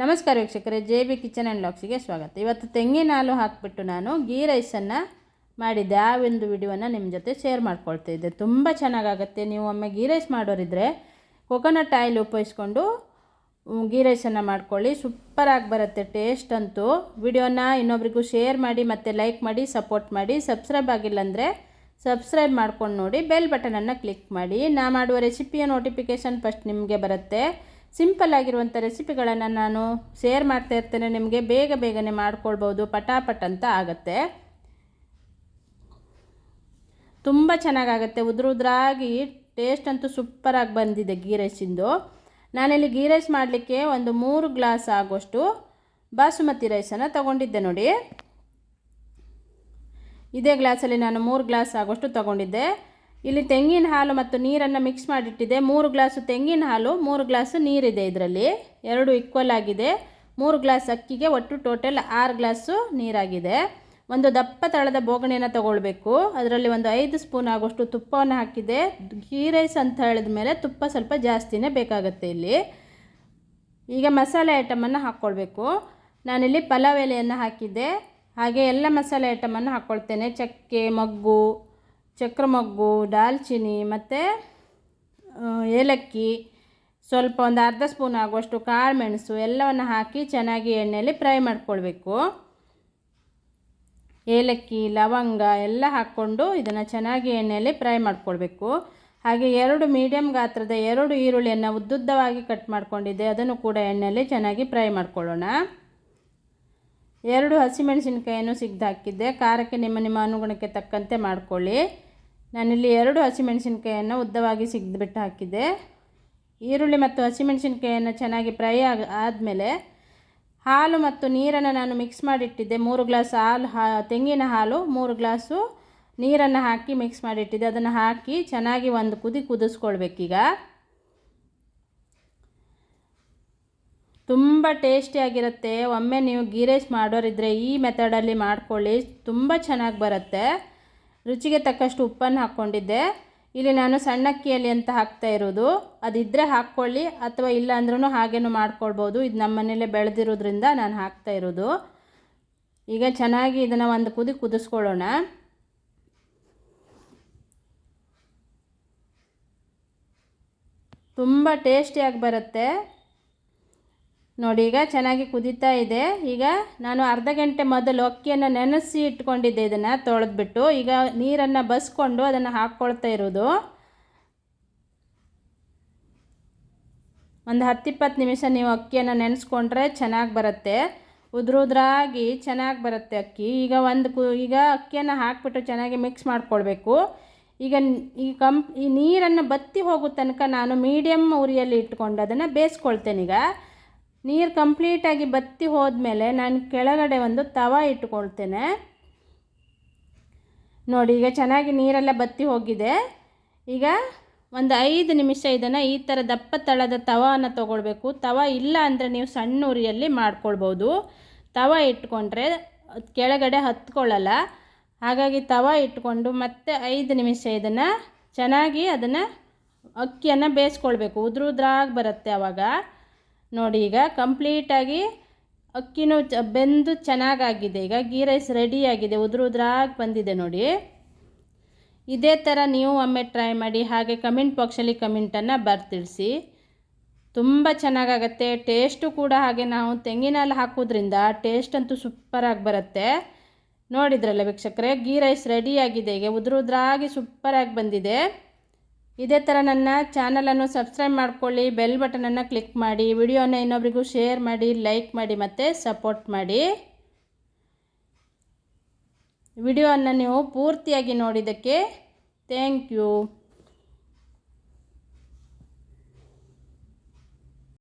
ನಮಸ್ಕಾರ ವೀಕ್ಷಕರೇ, J B kitchen and ಲಾಕ್ಸಿಗೆ ಸ್ವಾಗತ. ಇವತ್ತು ತೆಂಗಿನ ಹಾಲು ಹಾಕಿಬಿಟ್ಟು ನಾನು ಗೀ ರೈಸನ್ನು ಮಾಡಿದ್ದೆ. ಆ ಒಂದು ವಿಡಿಯೋನ ನಿಮ್ಮ ಜೊತೆ ಶೇರ್ ಮಾಡ್ಕೊಳ್ತಾ ಇದ್ದೆ. ತುಂಬ ಚೆನ್ನಾಗಾಗುತ್ತೆ. ನೀವು ಒಮ್ಮೆ ಗೀ ರೈಸ್ ಮಾಡೋರಿದ್ರೆ ಕೊಕೊನಟ್ ಆಯಿಲ್ ಉಪಯೋಗಿಸ್ಕೊಂಡು ಗೀ ರೈಸನ್ನು ಮಾಡ್ಕೊಳ್ಳಿ. ಸೂಪರಾಗಿ ಬರುತ್ತೆ ಟೇಸ್ಟ್ ಅಂತೂ. ವಿಡಿಯೋನ ಇನ್ನೊಬ್ರಿಗೂ ಶೇರ್ ಮಾಡಿ, ಮತ್ತು ಲೈಕ್ ಮಾಡಿ, ಸಪೋರ್ಟ್ ಮಾಡಿ. ಸಬ್ಸ್ಕ್ರೈಬ್ ಆಗಿಲ್ಲ ಅಂದರೆ ಸಬ್ಸ್ಕ್ರೈಬ್ ಮಾಡ್ಕೊಂಡು ನೋಡಿ, ಬೆಲ್ ಬಟನನ್ನು ಕ್ಲಿಕ್ ಮಾಡಿ. ನಾ ಮಾಡುವ ರೆಸಿಪಿಯ ನೋಟಿಫಿಕೇಷನ್ ಫಸ್ಟ್ ನಿಮಗೆ ಬರುತ್ತೆ. ಸಿಂಪಲ್ ಆಗಿರುವಂಥ ರೆಸಿಪಿಗಳನ್ನು ನಾನು ಶೇರ್ ಮಾಡ್ತಾ ಇರ್ತೇನೆ. ನಿಮಗೆ ಬೇಗ ಬೇಗನೆ ಮಾಡ್ಕೊಳ್ಬೋದು. ಪಟಾಪಟ್ ಅಂತ ಆಗುತ್ತೆ. ತುಂಬ ಚೆನ್ನಾಗಾಗುತ್ತೆ. ಉದ್ರ ಉದ್ರಾಗಿ ಟೇಸ್ಟ್ ಅಂತೂ ಸೂಪರಾಗಿ ಬಂದಿದೆ ಗೀ ರೈಸಿಂದು ನಾನಿಲ್ಲಿ ಗೀ ರೈಸ್ ಮಾಡಲಿಕ್ಕೆ ಒಂದು ಮೂರು ಗ್ಲಾಸ್ ಆಗೋಷ್ಟು ಬಾಸುಮತಿ ರೈಸನ್ನು ತಗೊಂಡಿದ್ದೆ ನೋಡಿ. ಇದೇ ಗ್ಲಾಸಲ್ಲಿ ನಾನು ಮೂರು ಗ್ಲಾಸ್ ಆಗೋಷ್ಟು ತಗೊಂಡಿದ್ದೆ. ಇಲ್ಲಿ ತೆಂಗಿನ ಹಾಲು ಮತ್ತು ನೀರನ್ನು ಮಿಕ್ಸ್ ಮಾಡಿಟ್ಟಿದೆ. ಮೂರು ಗ್ಲಾಸು ತೆಂಗಿನ ಹಾಲು, ಮೂರು ಗ್ಲಾಸು ನೀರಿದೆ ಇದರಲ್ಲಿ. ಎರಡು ಈಕ್ವಲ್ ಆಗಿದೆ. ಮೂರು ಗ್ಲಾಸ್ ಅಕ್ಕಿಗೆ ಒಟ್ಟು ಟೋಟಲ್ ಆರು ಗ್ಲಾಸು ನೀರಾಗಿದೆ. ಒಂದು ದಪ್ಪ ತಳದ ಬೋಗಣಿಯನ್ನು ತಗೊಳ್ಬೇಕು. ಅದರಲ್ಲಿ ಒಂದು ಐದು ಸ್ಪೂನ್ ಆಗೋಷ್ಟು ತುಪ್ಪವನ್ನು ಹಾಕಿದೆ. ಗೀ ರೈಸ್ ಅಂತ ಹೇಳಿದ ಮೇಲೆ ತುಪ್ಪ ಸ್ವಲ್ಪ ಜಾಸ್ತಿನೇ ಬೇಕಾಗುತ್ತೆ ಇಲ್ಲಿ. ಈಗ ಮಸಾಲೆ ಐಟಮನ್ನು ಹಾಕ್ಕೊಳ್ಬೇಕು ನಾನಿಲ್ಲಿ ಪಲಾವ್ ಎಲೆಯನ್ನು ಹಾಕಿದ್ದೆ. ಹಾಗೆ ಎಲ್ಲ ಮಸಾಲೆ ಐಟಮನ್ನು ಹಾಕ್ಕೊಳ್ತೇನೆ ಚಕ್ಕೆ, ಮೊಗ್ಗು ಚಕ್ರ ಮೊಗ್ಗು ದಾಲ್ಚಿನ್ನಿ ಮತ್ತು ಏಲಕ್ಕಿ. ಸ್ವಲ್ಪ ಒಂದು ಅರ್ಧ ಸ್ಪೂನ್ ಆಗುವಷ್ಟು ಕಾಳು ಮೆಣಸು ಎಲ್ಲವನ್ನು ಹಾಕಿ ಚೆನ್ನಾಗಿ ಎಣ್ಣೆಯಲ್ಲಿ ಫ್ರೈ ಮಾಡ್ಕೊಳ್ಬೇಕು. ಏಲಕ್ಕಿ, ಲವಂಗ ಎಲ್ಲ ಹಾಕ್ಕೊಂಡು ಇದನ್ನು ಚೆನ್ನಾಗಿ ಎಣ್ಣೆಯಲ್ಲಿ ಫ್ರೈ ಮಾಡ್ಕೊಳ್ಬೇಕು. ಹಾಗೆ ಎರಡು ಮೀಡಿಯಮ್ ಗಾತ್ರದ ಎರಡು ಈರುಳ್ಳಿಯನ್ನು ಉದ್ದುದ್ದವಾಗಿ ಕಟ್ ಮಾಡ್ಕೊಂಡಿದ್ದೆ, ಅದನ್ನು ಕೂಡ ಎಣ್ಣೆಯಲ್ಲಿ ಚೆನ್ನಾಗಿ ಫ್ರೈ ಮಾಡ್ಕೊಳ್ಳೋಣ. ಎರಡು ಹಸಿಮೆಣಸಿನ್ಕಾಯನ್ನು ಸಿಗ್ದು ಹಾಕಿದ್ದೆ. ಖಾರಕ್ಕೆ ನಿಮ್ಮ ನಿಮ್ಮ ಅನುಗುಣಕ್ಕೆ ತಕ್ಕಂತೆ ಮಾಡ್ಕೊಳ್ಳಿ. ನಾನಿಲ್ಲಿ ಎರಡು ಹಸಿಮೆಣಸಿನ್ಕಾಯನ್ನು ಉದ್ದವಾಗಿ ಸಿಗ್ದುಬಿಟ್ಟು ಹಾಕಿದ್ದೆ. ಈರುಳ್ಳಿ ಮತ್ತು ಹಸಿಮೆಣಸಿನ್ಕಾಯನ್ನು ಚೆನ್ನಾಗಿ ಫ್ರೈ ಆಗ, ಆದಮೇಲೆ ಹಾಲು ಮತ್ತು ನೀರನ್ನು ನಾನು ಮಿಕ್ಸ್ ಮಾಡಿಟ್ಟಿದ್ದೆ. ಮೂರು ಗ್ಲಾಸ್ ಹಾಲು, ಹಾ, ತೆಂಗಿನ ಹಾಲು, ಮೂರು ಗ್ಲಾಸು ನೀರನ್ನು ಹಾಕಿ ಮಿಕ್ಸ್ ಮಾಡಿಟ್ಟಿದ್ದೆ. ಅದನ್ನು ಹಾಕಿ ಚೆನ್ನಾಗಿ ಒಂದು ಕುದಿ ಕುದಿಸ್ಕೊಳ್ಬೇಕೀಗ. ತುಂಬ ಟೇಸ್ಟಿಯಾಗಿರುತ್ತೆ ಒಮ್ಮೆ ನೀವು ಗೀ ರೈಸ್ ಮಾಡೋರಿದ್ದರೆ ಈ ಮೆಥಡಲ್ಲಿ ಮಾಡ್ಕೊಳ್ಳಿ. ತುಂಬ ಚೆನ್ನಾಗಿ ಬರುತ್ತೆ. ರುಚಿಗೆ ತಕ್ಕಷ್ಟು ಉಪ್ಪನ್ನು ಹಾಕ್ಕೊಂಡಿದ್ದೆ. ಇಲ್ಲಿ ನಾನು ಸಣ್ಣಕ್ಕಿಯಲ್ಲಿ ಅಂತ ಹಾಕ್ತಾ ಇರೋದು. ಅದಿದ್ದರೆ ಹಾಕ್ಕೊಳ್ಳಿ, ಅಥವಾ ಇಲ್ಲ ಅಂದ್ರೂ ಹಾಗೇನು ಮಾಡ್ಕೊಳ್ಬೋದು. ಇದು ನಮ್ಮ ಮನೇಲೆ ಬೆಳೆದಿರೋದ್ರಿಂದ ನಾನು ಹಾಕ್ತಾ ಇರೋದು. ಈಗ ಚೆನ್ನಾಗಿ ಇದನ್ನು ಒಂದು ಕುದಿ ಕುದಿಸ್ಕೊಳ್ಳೋಣ. ತುಂಬ ಟೇಸ್ಟಿಯಾಗಿ ಬರುತ್ತೆ. ನೋಡಿ, ಈಗ ಚೆನ್ನಾಗಿ ಕುದೀತಾ ಇದೆ. ಈಗ ನಾನು ಅರ್ಧ ಗಂಟೆ ಮೊದಲು ಅಕ್ಕಿಯನ್ನು ನೆನೆಸಿ ಇಟ್ಕೊಂಡಿದ್ದೆ ಇದನ್ನು ತೊಳೆದ್ಬಿಟ್ಟು. ಈಗ ನೀರನ್ನು ಬಸ್ಕೊಂಡು ಅದನ್ನು ಹಾಕ್ಕೊಳ್ತಾ ಇರೋದು. ಒಂದು ಹತ್ತಿಪ್ಪತ್ತು ನಿಮಿಷ ನೀವು ಅಕ್ಕಿಯನ್ನು ನೆನೆಸ್ಕೊಂಡ್ರೆ ಚೆನ್ನಾಗಿ ಬರುತ್ತೆ. ಉದ್ರುದ್ರಾಗಿ ಚೆನ್ನಾಗಿ ಬರುತ್ತೆ ಅಕ್ಕಿ. ಈಗ ಒಂದು ಕು, ಈಗ ಅಕ್ಕಿಯನ್ನು ಹಾಕ್ಬಿಟ್ಟು ಚೆನ್ನಾಗಿ ಮಿಕ್ಸ್ ಮಾಡ್ಕೊಳ್ಬೇಕು. ಈಗ ಈ ಕಂಪ್ ಈ ನೀರನ್ನು ಬತ್ತಿ ಹೋಗೋ ತನಕ ನಾನು ಮೀಡಿಯಮ್ ಉರಿಯಲ್ಲಿ ಇಟ್ಕೊಂಡು ಅದನ್ನು ಬೇಯಿಸ್ಕೊಳ್ತೇನೆ ಈಗ. ನೀರು ಕಂಪ್ಲೀಟಾಗಿ ಬತ್ತಿ ಹೋದ್ಮೇಲೆ ನಾನು ಕೆಳಗಡೆ ಒಂದು ತವ ಇಟ್ಕೊಳ್ತೇನೆ. ನೋಡಿ, ಈಗ ಚೆನ್ನಾಗಿ ನೀರೆಲ್ಲ ಬತ್ತಿ ಹೋಗಿದೆ. ಈಗ ಒಂದು ಐದು ನಿಮಿಷ ಇದನ್ನು ಈ ಥರ ದಪ್ಪ ತಳದ ತವಾನ ತೊಗೊಳ್ಬೇಕು. ತವ ಇಲ್ಲ ಅಂದರೆ ನೀವು ಸಣ್ಣ ಉರಿಯಲ್ಲಿ ಮಾಡ್ಕೊಳ್ಬೋದು. ತವ ಇಟ್ಕೊಂಡ್ರೆ ಕೆಳಗಡೆ ಹತ್ಕೊಳ್ಳಲ್ಲ. ಹಾಗಾಗಿ ತವ ಇಟ್ಕೊಂಡು ಮತ್ತೆ ಐದು ನಿಮಿಷ ಇದನ್ನು ಚೆನ್ನಾಗಿ ಅದನ್ನು ಅಕ್ಕಿಯನ್ನು ಬೇಯಿಸ್ಕೊಳ್ಬೇಕು. ಉದ್ರ ಉದ್ರಾಗಿ ಬರುತ್ತೆ ಆವಾಗ ನೋಡಿ, ಈಗ ಕಂಪ್ಲೀಟಾಗಿ ಅಕ್ಕಿನೂ ಚ, ಬೆಂದು ಚೆನ್ನಾಗಾಗಿದೆ. ಈಗ ಗೀ ರೈಸ್ ರೆಡಿಯಾಗಿದೆ, ಉದುರು ಉದ್ರಾಗಿ ಬಂದಿದೆ ನೋಡಿ. ಇದೇ ಥರ ನೀವು ಒಮ್ಮೆ ಟ್ರೈ ಮಾಡಿ, ಹಾಗೆ ಕಮೆಂಟ್ ಬಾಕ್ಸಲ್ಲಿ ಕಮೆಂಟನ್ನು ಬರ್ತಿಳಿಸಿ ತುಂಬ ಚೆನ್ನಾಗಾಗತ್ತೆ, ಟೇಸ್ಟು ಕೂಡ ಹಾಗೆ ನಾವು ತೆಂಗಿನಲ್ಲಿ ಹಾಕೋದ್ರಿಂದ ಟೇಸ್ಟ್ ಅಂತೂ ಸೂಪರಾಗಿ ಬರುತ್ತೆ. ನೋಡಿದ್ರಲ್ಲ ವೀಕ್ಷಕರೇ, ಗೀ ರೈಸ್ ರೆಡಿಯಾಗಿದೆ, ಈಗ ಉದುರು ಉದ್ರಾಗಿ ಸೂಪರಾಗಿ ಬಂದಿದೆ. ಇದೇ ಥರ ನನ್ನ ಚಾನಲನ್ನು ಸಬ್ಸ್ಕ್ರೈಬ್ ಮಾಡ್ಕೊಳ್ಳಿ ಬೆಲ್ ಬಟನನ್ನು ಕ್ಲಿಕ್ ಮಾಡಿ, ವಿಡಿಯೋನ ಇನ್ನೊಬ್ರಿಗೂ ಶೇರ್ ಮಾಡಿ ಲೈಕ್ ಮಾಡಿ ಮತ್ತು ಸಪೋರ್ಟ್ ಮಾಡಿ. ವಿಡಿಯೋವನ್ನು ನೀವು ಪೂರ್ತಿಯಾಗಿ ನೋಡಿದ್ದಕ್ಕೆ ಥ್ಯಾಂಕ್ ಯು